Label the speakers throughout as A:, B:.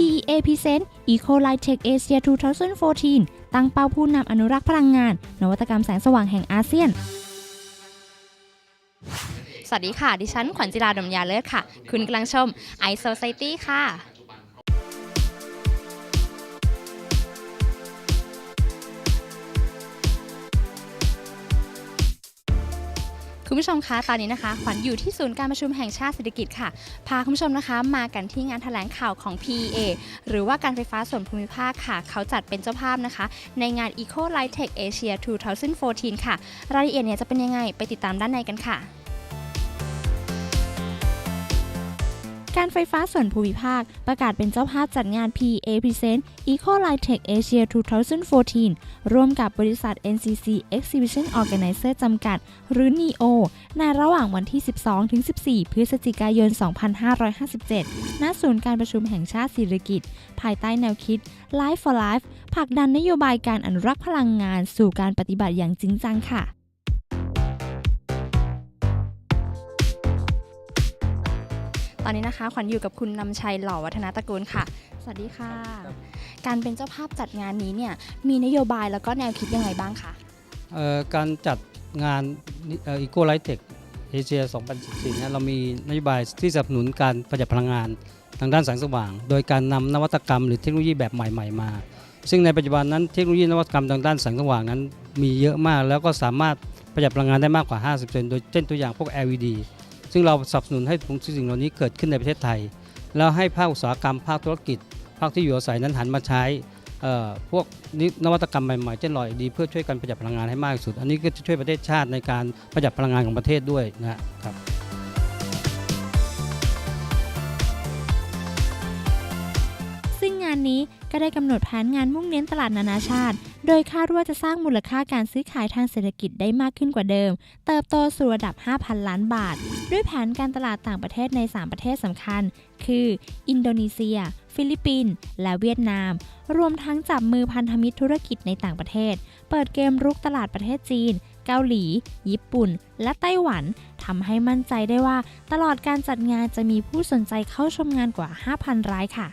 A: PEA Present Ecoline Tech Asia 2014 ตั้งเป้าผู้นำอนุรักษ์พลังงาน นวัตกรรมแสงสว่างแห่งอาเซียน
B: สวัสดีค่ะ ดิฉันขวัญจิราดมยาเลิศค่ะ คุณกำลังชม i Society ค่ะ คุณผู้ชมคะตอนนี้นะคะขวัญอยู่ที่ศูนย์การประชุมแห่งชาติเศรษฐกิจค่ะ พาคุณผู้ชมนะคะ มากันที่งานแถลงข่าวของ PEA หรือว่าการไฟฟ้าส่วนภูมิภาคค่ะ เขาจัดเป็นเจ้าภาพนะคะ ในงาน Eco Light Tech Asia 2014 ค่ะ รายละเอียดเนี่ยจะเป็นยังไงไปติดตามด้านในกันค่ะ
A: การไฟฟ้าส่วนภูมิภาค ประกาศเป็นเจ้าภาพจัดงาน P.A. Present Eco Light Tech Asia 2014 ร่วมกับบริษัท NCC Exhibition Organizer จำกัด หรือ NEO ในระหว่างวันที่ 12-14 พฤศจิกายน 2557 ณ ศูนย์การประชุมแห่งชาติศิริกิตภายใต้แนวคิด Life for Life ผลักดันนโยบายการอนุรักษ์พลังงานสู่การปฏิบัติอย่างจริงจังค่ะ
B: ตอนนี้นะคะขวัญอยู่กับคุณนำชัยหล่อวัฒนตระกูลค่ะ สวัสดีค่ะ การเป็นเจ้าภาพจัดงานนี้เนี่ยมีนโยบายแล้วก็แนวคิดยังไงบ้างคะ
C: เอ่อการจัดงานอีโก้ไลท์เทคเอเชีย 2014เนี่ยเรามีนโยบายที่สนับสนุนการประหยัดพลังงานทางด้านแสงสว่าง โดยการนำนวัตกรรมหรือเทคโนโลยีแบบใหม่ ๆ มา ซึ่งในปัจจุบันนั้นเทคโนโลยีนวัตกรรมทางด้านแสงสว่างนั้น มีเยอะมากแล้วก็สามารถประหยัดพลังงานได้มากกว่า 50%โดยเช่นตัวอย่างพวก LED ซึ่งเราสนับสนุนให้สิ่งเหล่านี้เกิดขึ้นในประเทศไทย แล้วให้ภาคอุตสาหกรรม ภาคธุรกิจ ภาคที่อยู่อาศัยนั้นหันมาใช้พวกนนวัตกรรมใหม่ๆเช่นลอยดีเพื่อช่วยกันประหยัดพลังงานให้มากที่สุด อันนี้ก็จะช่วยประเทศชาติในการประหยัดพลังงานของประเทศด้วยนะครับา
A: นนี้ก็ได้กำหนดแผนงานมุ่งเน้นตลาดนานาชาติ โดยคาดว่าจะสร้างมูลค่าการซื้อขายทางเศรษฐกิจได้มากขึ้นกว่าเดิม เติบโตสู่ระดับ 5,000 ล้านบาท ด้วยแผนการตลาดต่างประเทศใน 3 ประเทศสำคัญ คือ อินโดนีเซีย ฟิลิปปินส์และเวียดนาม รวมทั้งจับมือพันธมิตรธุรกิจในต่างประเทศ เปิดเกมรุกตลาดประเทศจีนเกาหลี ญี่ปุ่น และไต้หวันทำให้มั่นใจได้ว่า ตลอดการจัดงานจะมีผู้สนใจเข้าชมงานกว่า 5,000 รายค่ะ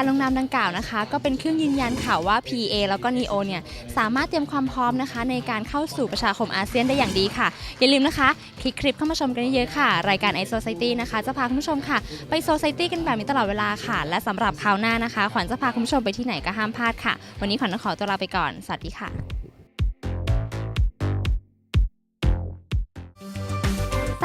B: การลงนามดังกล่าวนะคะ ก็เป็นเครื่องยืนยันค่ะว่า PA แล้วก็ NEO เนี่ยสามารถเตรียมความพร้อมนะคะ ในการเข้าสู่ประชาคมอาเซียนได้อย่างดีค่ะ อย่าลืมนะคะคลิกคลิปเข้ามาชมกันเยอะๆค่ะ รายการไอโซไซตี้นะคะ จะพาคุณผู้ชมค่ะ ไปโซไซตี้กันแบบนี้ตลอดเวลาค่ะ และสำหรับคราวหน้านะคะ ขวัญจะพาคุณผู้ชมไปที่ไหนก็ห้ามพลาดค่ะ วันนี้ขวัญต้องขอตัวลาไปก่อน สวัสดีค่ะ